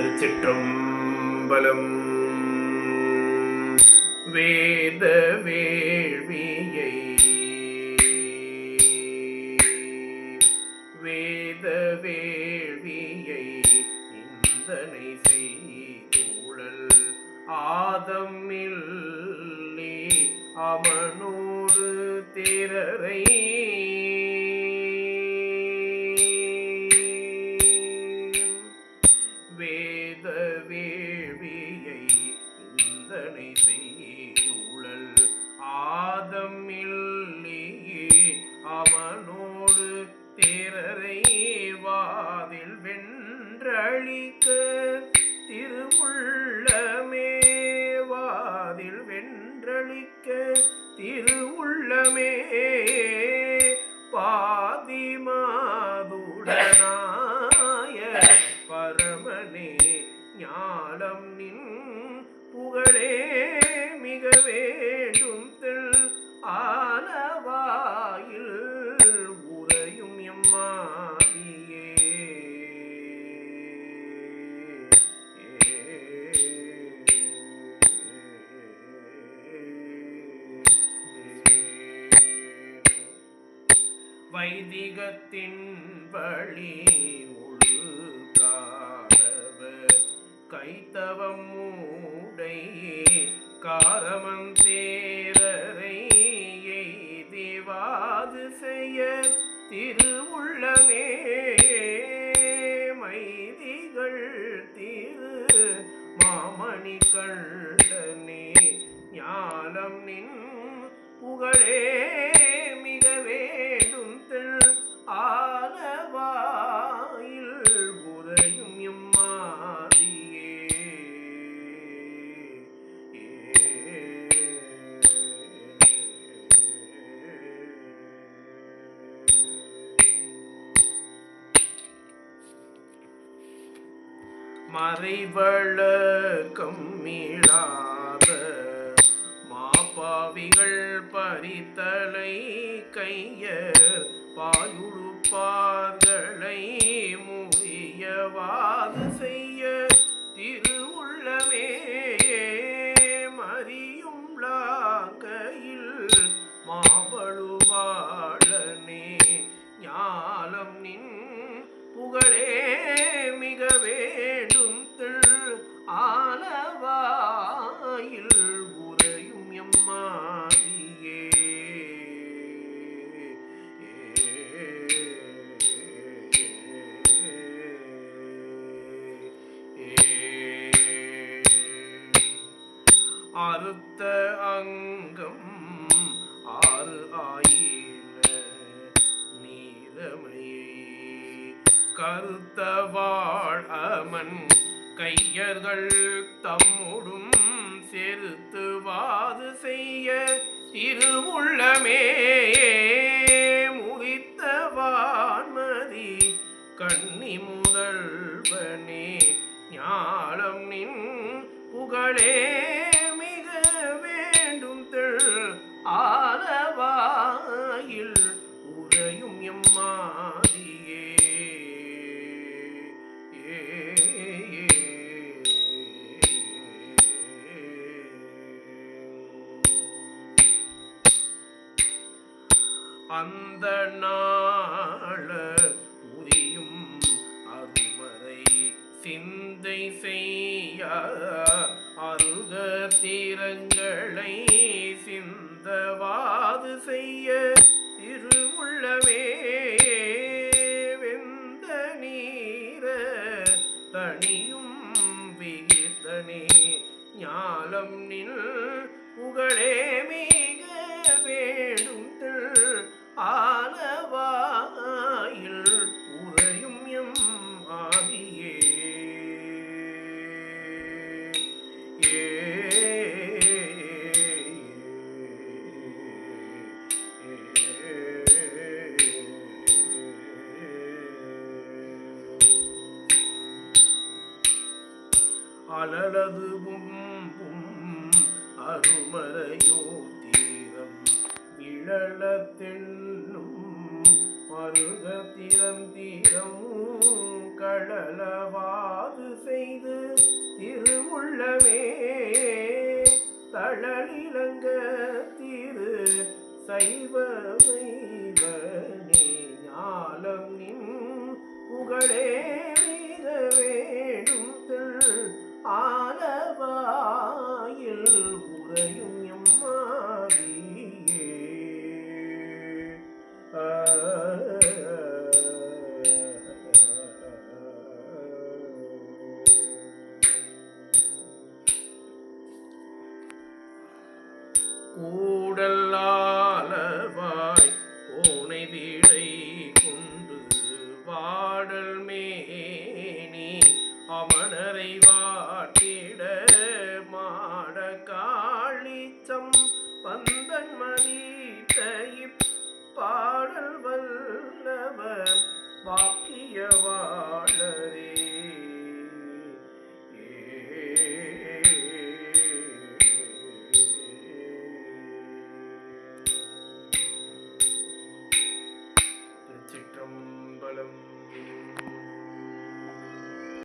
திருச்சிற்றம்பலம் வேத வேள்வியை வேத வேள்வியை இந்தனை செய்தூழல். ஆதமில்லி அவனோடு திரரை திருவுள்ளமே வாதில் வென்றழிக்க திருவுள்ளமே வைதிகத்தின் வழி ஒழுக்காதவ கைத்தவம் மூடை காரமம் தேரரை எய்திவாது செய்ய திருவுள்ளமே. மைதிகள் திரு மாமணி கண்டனே ஞானம் நின் புகழே. தெள் ஆலவாயில் எம்மாதியே மறைவழக்கம் மீளாத மாப்பாவிகள் பறித்தலை கையர் பாயுடுப்பார்களை முறியவாது அறுத்த அங்கம் ஆறு ஆயின நீரமையை. கருத்த வாழ் அமன் கையர்கள் தம்முடும் செருத்து வாது செய்ய திருவுள்ளமே. முறித்த வான்மதி கண்ணி முதல்வனே ஞாலம் நின் புகழே. அந்த நாள புரியும் அருமறை சிந்தை செய்ய அருக தீரங்களை சிந்தவாது செய்ய திருவுள்ளவே வெந்த நீர தனியும் விகித்தனே ஞாலம் நில் புகழே மிக வேண்டும் திள் ஆலவாயில் உறையும் எம் ஆதியே அலளது பும் பும் அருமறையோ கிழலத்தென்னும் மருத திறந்தீரம் கடலவாது செய்து திருவுள்ளமே. தளலிலங்க திரு சைவ வைவனே ஞாலம் நின் புகழே. கூடல்லாலவாய் பூனை வீடை கொண்டு வாடல் மேனி அமனரைவாய்